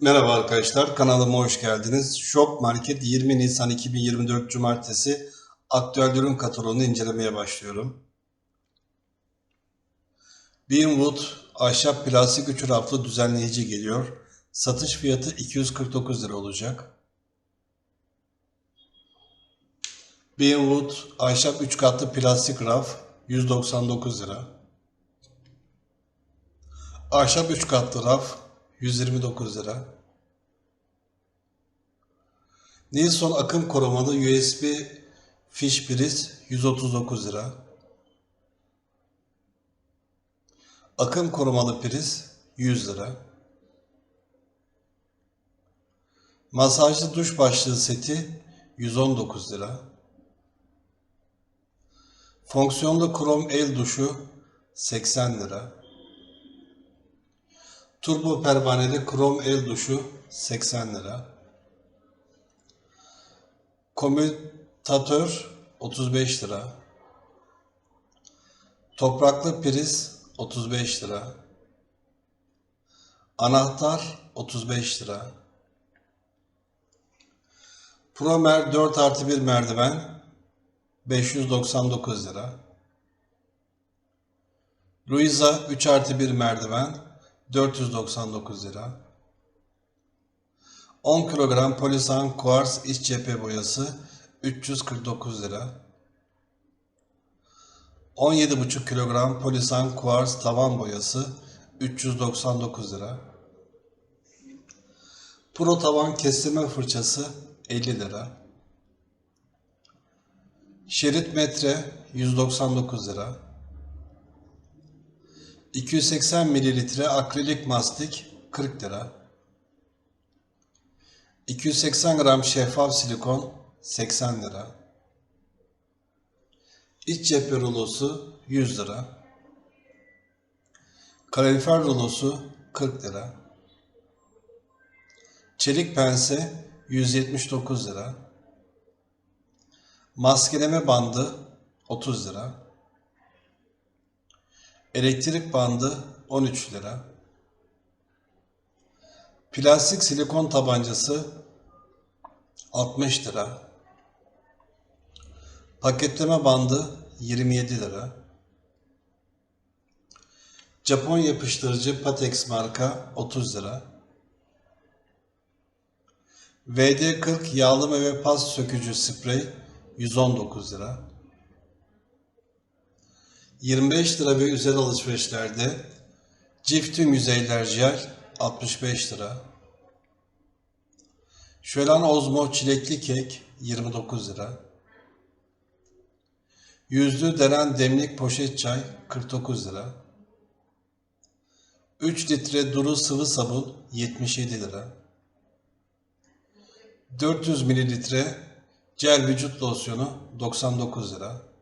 Merhaba arkadaşlar, kanalıma hoş geldiniz. Shop Market 20 Nisan 2024 Cumartesi aktüel ürün kataloğunu incelemeye başlıyorum. Beamwood ahşap plastik 3 raflı düzenleyici geliyor. Satış fiyatı 249 lira olacak. Beamwood ahşap 3 katlı plastik raf 199 lira. Ahşap 3 katlı raf 129 lira. Nilsson akım korumalı USB fiş priz 139 lira. Akım korumalı priz 100 lira. Masajlı duş başlığı seti 119 lira. Fonksiyonlu krom el duşu 80 lira. Turbo pervaneli krom el duşu 80 lira. Komütatör 35 lira. Topraklı priz 35 lira. Anahtar 35 lira. Promer 4 artı 1 merdiven 599 lira. Luisa 3 artı 1 merdiven 499 lira. 10 kilogram polisan kuars iç cephe boyası 349 lira. 17,5 kilogram polisan kuars tavan boyası 399 lira. Pro tavan kestirme fırçası 50 lira. Şerit metre 199 lira. 280 mililitre akrilik mastik 40 lira. 280 gram şeffaf silikon 80 lira. İç cephe rulosu 100 lira. Kalorifer rulosu 40 lira. Çelik pense 179 lira. Maskeleme bandı 30 lira. Elektrik bandı 13 lira. Plastik silikon tabancası 60 lira. Paketleme bandı 27 lira. Japon yapıştırıcı Patex marka 30 lira. VD40 yağlı meyve pas sökücü sprey 119 lira. 25 lira ve üzeri alışverişlerde Cif tüm yüzeyler jel 65 lira. Şölen Ozmo çilekli kek 29 lira. Yüzlü deren demlik poşet çay 49 lira. 3 litre duru sıvı sabun 77 lira. 400 mililitre gel vücut losyonu 99 lira.